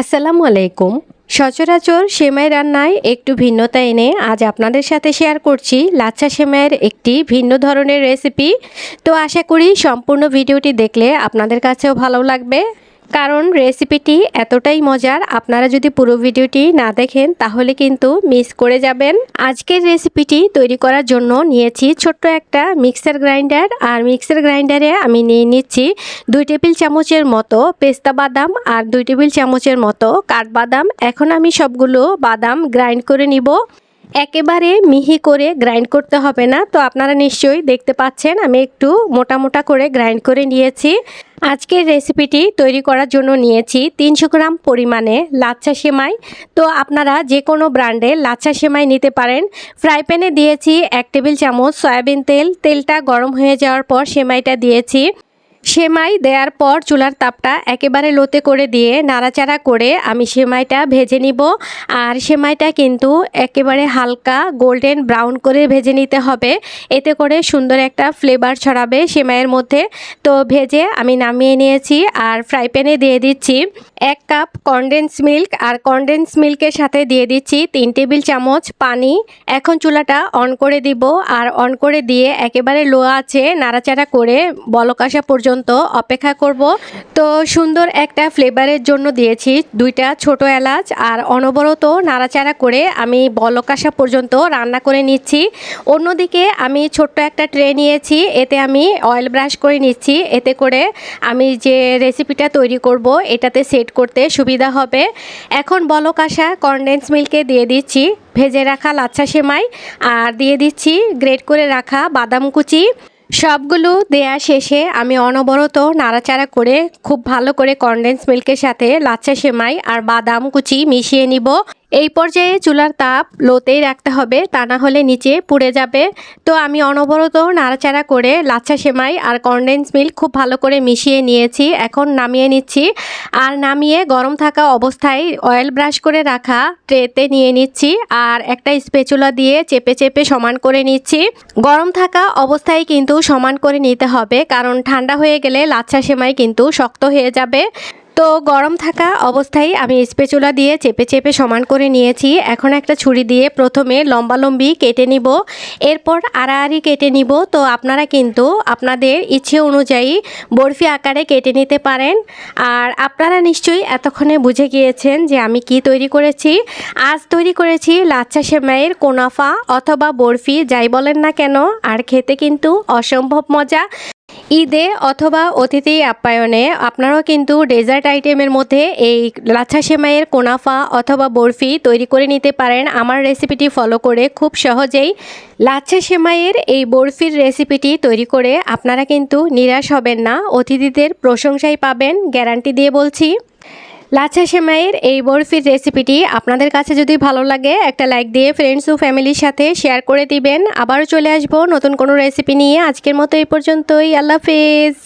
আসসালামু আলাইকুম। সচরাচর সেমাই রান্নায় একটু ভিন্নতা এনে আজ আপনাদের সাথে শেয়ার করছি লাচ্ছা সেমাইয়ের একটি ভিন্ন ধরনের রেসিপি। তো আশা করি সম্পূর্ণ ভিডিওটি দেখলে আপনাদের কাছেও ভালো লাগবে। কারণ রেসিপিটি এতটাই মজার, আপনারা যদি পুরো ভিডিওটি না দেখেন, তাহলে কিন্তু মিস করে যাবেন। আজকের রেসিপিটি তৈরি করার জন্য নিয়েছি ছোট্ট একটা মিক্সার গ্রাইন্ডার। আর মিক্সার গ্রাইন্ডারে আমি নিয়ে নিচ্ছি দুই টেবিল চামচের মতো পেস্তা বাদাম আর দুই টেবিল চামচের মতো কাঠবাদাম এখন আমি সবগুলো বাদাম গ্রাইন্ড করে নিব। একেবারে মিহি করে গ্রাইন্ড করতে হবে না। তো আপনারা নিশ্চয়ই দেখতে পাচ্ছেন, আমি একটু মোটা মোটা করে গ্রাইন্ড করে নিয়েছি। আজকের রেসিপিটি তৈরি করার জন্য নিয়েছি তিনশো গ্রাম পরিমাণে লাচ্ছা সেমাই। তো আপনারা যে কোনো ব্র্যান্ডের লাচ্ছা সেমাই নিতে পারেন। ফ্রাই প্যানে দিয়েছি এক টেবিল চামচ সয়াবিন তেল। তেলটা গরম হয়ে যাওয়ার পর সেমাইটা দিয়েছি। সেমাই দেওয়ার পর চুলার তাপটা একেবারে লোতে করে দিয়ে নাড়াচাড়া করে আমি সেমাইটা ভেজে নিব। আর সেমাইটা কিন্তু একেবারে হালকা গোল্ডেন ব্রাউন করে ভেজে নিতে হবে। এতে করে সুন্দর একটা ফ্লেভার ছড়াবে সেমাইয়ের মধ্যে। তো ভেজে আমি নামিয়ে নিয়েছি আর ফ্রাই প্যানে দিয়ে দিচ্ছি এক কাপ কনডেন্স মিল্ক আর কনডেন্স মিল্কের সাথে দিয়ে দিচ্ছি তিন টেবিল চামচ পানি। এখন চুলাটা অন করে দিব। আর অন করে দিয়ে একেবারে লো আছে নাড়াচাড়া করে বলক আসা পর্যন্ত অপেক্ষা করব। তো সুন্দর একটা ফ্লেভারের জন্য দিয়েছি দুইটা ছোট এলাচ আর অনবরত নাড়াচাড়া করে আমি বলক আসা পর্যন্ত রান্না করে নিচ্ছি। অন্যদিকে আমি ছোট্ট একটা ট্রে নিয়েছি, এতে আমি অয়েল ব্রাশ করে নিচ্ছি, এতে করে আমি যে রেসিপিটা তৈরি করব, এটাতে সেট করতে সুবিধা হবে। এখন বলক আসা কনডেন্স মিল্কে দিয়ে দিচ্ছি, ভেজে রাখা লাচ্ছা সেমাই, আর দিয়ে দিচ্ছি গ্রেট করে রাখা বাদাম কুচি। সবগুলো দেয়া শেষে আমি অনবরত নাড়াচাড়া করে, খুব ভালো করে কনডেন্স মিল্কের সাথে লাচ্ছা সেমাই আর বাদাম কুচি মিশিয়ে নিব। এই পর্যায়ে চুলার তাপ লোতেই রাখতে হবে, তা না হলে নিচে পুড়ে যাবে। তো আমি অনবরত নাড়াচাড়া করে লাচ্ছা সেমাই আর কনডেন্স মিল্ক খুব ভালো করে মিশিয়ে নিয়েছি, এখন নামিয়ে নিচ্ছি। আর নামিয়ে গরম থাকা অবস্থায় অয়েল ব্রাশ করে রাখা ট্রেতে নিয়ে নিচ্ছি আর একটা স্পেচুলা দিয়ে চেপে চেপে সমান করে নিচ্ছি। গরম থাকা অবস্থায় কিন্তু সমান করে নিতে হবে, কারণ ঠান্ডা হয়ে গেলে লাচ্ছা সেমাই কিন্তু শক্ত হয়ে যাবে। তো গরম থাকা অবস্থায় আমি স্পেচুলা দিয়ে চেপে চেপে সমান করে নিয়েছি। এখন একটা ছুরি দিয়ে প্রথমে লম্বা লম্বি কেটে নিব। এরপর আড়াআড়ি কেটে নিব। তো আপনারা কিন্তু আপনাদের ইচ্ছে অনুযায়ী বরফি আকারে কেটে নিতে পারেন। আর আপনারা নিশ্চয়ই এতক্ষণে বুঝে গিয়েছেন যে আমি কি তৈরি করেছি। আজ তৈরি করেছি লাচ্ছা সেমাইয়ের কোনাফা অথবা বরফি, যাই বলেন না কেন, আর খেতে কিন্তু অসম্ভব মজা। ঈদে অথবা অতিথি আপ্যায়নে আপনারাও কিন্তু ডেজার্ট আইটেমের মধ্যে এই লাচ্ছা সেমাইয়ের কোনাফা অথবা বরফি তৈরি করে নিতে পারেন। আমার রেসিপিটি ফলো করে খুব সহজেই লাচ্ছা সেমাইয়ের এই বরফির রেসিপিটি তৈরি করে আপনারা কিন্তু নিরাশ হবেন না। অতিথিদের প্রশংসাই পাবেন, গ্যারান্টি দিয়ে বলছি। লাচ্ছা সেমাইয়ের এই বরফির রেসিপিটি আপনাদের কাছে যদি ভালো লাগে, একটা লাইক দিয়ে ফ্রেন্ডস ও ফ্যামিলির সাথে শেয়ার করে দিবেন। আবারও চলে আসব নতুন কোনো রেসিপি নিয়ে। আজকের মতো এই পর্যন্তই। আল্লাহ হাফেজ।